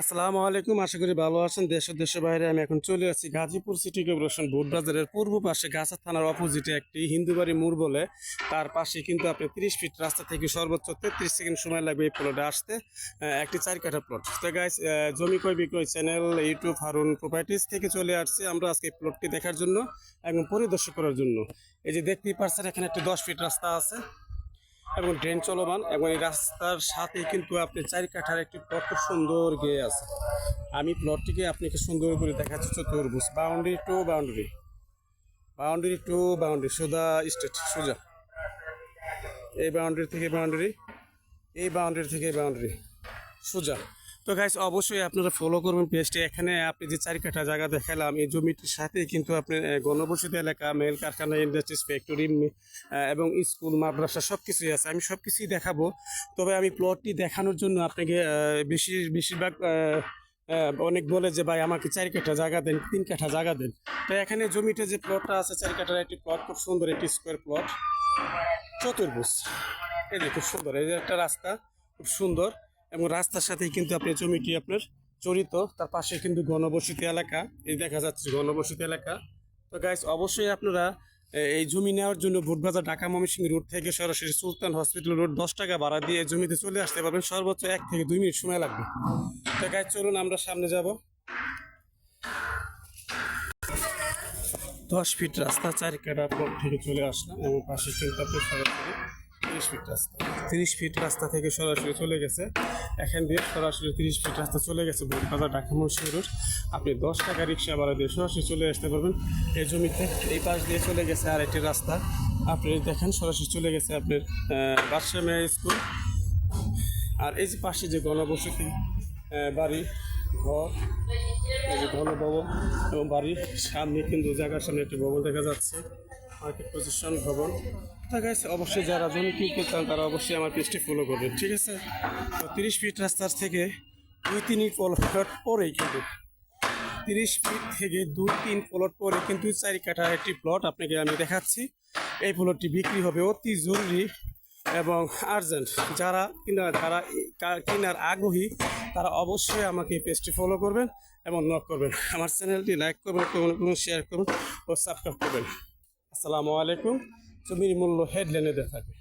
আসসালামু আলাইকুম, আশা করি ভালো আছেন। দেশ ও দেশের বাইরে আমি এখন চলে আসছি গাজীপুর সিটি কর্পোরেশন বাজারের পূর্ব পাশে গাছা থানার অপোজিটে একটি হিন্দুবাড়ি মোড় বলে। তার পাশে কিন্তু আপনি তিরিশ ফিট রাস্তা থেকে সর্বোচ্চ তেত্রিশ সেকেন্ড সময় লাগবে এই প্লটে আসতে। একটি চার কাঠা প্লট তো গাইস জমি কয় বিক্রয় চ্যানেল ইউটিউব হারুন প্রপার্টিস থেকে চলে আসছে আমরা আজকে এই প্লটটি দেখার জন্য এবং পরিদর্শন করার জন্য। এই যে দেখতেই পারছেন এখানে একটি দশ ফিট রাস্তা আছে। এবং ড্রেন চলমান এবং এই রাস্তার সাথে কিন্তু আপনি চারি কাঠার একটি প্লট খুব সুন্দর গিয়ে আছে। আমি প্লটটিকে আপনাকে সুন্দর করে দেখাচ্ছি চতুর্ভুজ boundary to boundary boundary to boundary সোজা স্টেট সোজা। এই বাউন্ডারি থেকে বাউন্ডারি এই বাউন্ডারি থেকে বাউন্ডারি সোজা। তো গাইস অবশ্যই আপনারা ফলো করবেন পেজটি এখানে আপনি যে চারি কাঠা জায়গা দেখালাম, এই জমিটির সাথে কিন্তু আপনি গণবসতি এলাকা, মেল কারখানা ইন্ডাস্ট্রিজ ফ্যাক্টরি এবং স্কুল, মাদ্রাসা সব কিছুই আছে। আমি সব কিছুই দেখাবো। তবে আমি প্লটটি দেখানোর জন্য আপনাকে বেশি, বেশিরভাগ অনেক বলে যে, ভাই, আমাকে চারি কাঠা জায়গা দেন, তিন কাঠা জায়গা দেন। তো এখানে জমিটা যে প্লটটা আছে, চারি কাঠার একটি প্লট খুব সুন্দর একটি স্কোয়ার প্লট চতুর্ভুজ। এই যে খুব সুন্দর, এই যে একটা রাস্তা, খুব সুন্দর। এবং রাস্তার সাথেই কিন্তু আপনি জমিটি আপনার জড়িত। তার পাশে কিন্তু ঘনবসতি এলাকা। এই দেখা যাচ্ছে ঘনবসতি এলাকা। তো গাইস অবশ্যই আপনারা এই জমি নেওয়ার জন্য ভোটবাজার ঢাকা ময়মনসিংহ রোড থেকে সরাসরি সুলতান হসপিটাল রোড দশ টাকা ভাড়া দিয়ে জমিতে চলে আসতে পারবেন। সর্বোচ্চ এক থেকে দুই মিনিট সময় লাগবে। তো গাইস চলুন আমরা সামনে যাব। দশ ফিট রাস্তা চার কাটা থেকে চলে আসলাম এবং পাশে কিন্তু আপনি সরাসরি তিরিশ ফিট রাস্তা। তিরিশ ফিট রাস্তা থেকে সরাসরি চলে গেছে। এখান দিয়ে সরাসরি তিরিশ ফিট রাস্তা চলে গেছে ভোটবাজার ঢাকা মসজিদ রোড আপনি দশ টাকা রিক্সা ভাড়া দিয়ে সরাসরি চলে আসতে পারবেন। এই জমিতে এই পাশ দিয়ে চলে গেছে আর একটি রাস্তা। আপনি দেখেন, সরাসরি চলে গেছে আপনার বাদশাহ মেয়া স্কুল। আর এই যে পাশে যে গণবসতি বাড়ি, ঘর, এই যে ঘনভবন এবং বাড়ির সামনে কিন্তু জায়গার সামনে একটি ভবন দেখা যাচ্ছে। মার্কেট পজিশন ভবন। তা গাইছে অবশ্যই যারা জমি কিনতে চান তারা অবশ্যই আমার পেজটি ফলো করবেন, ঠিক আছে? তো তিরিশ ফিট রাস্তার থেকে দুই, তিন প্লট পরেই কিন্তু, তিরিশ ফিট থেকে দুই, তিন প্লট পরে কিন্তু চারি কাঠা একটি প্লট আপনাকে আমি দেখাচ্ছি। এই প্লটটি বিক্রি হবে অতি জরুরি এবং আর্জেন্ট যারা কিনা যারা কেনার আগ্রহী, তারা অবশ্যই আমাকে পেজটি ফলো করবেন এবং নক করবেন। আমার চ্যানেলটি লাইক করবেন করবেন শেয়ার করবেন ও সাবস্ক্রাইব করবেন। আসসালামু আলাইকুম। জমির মূল্য হেডলাইনে দেখা থাকবে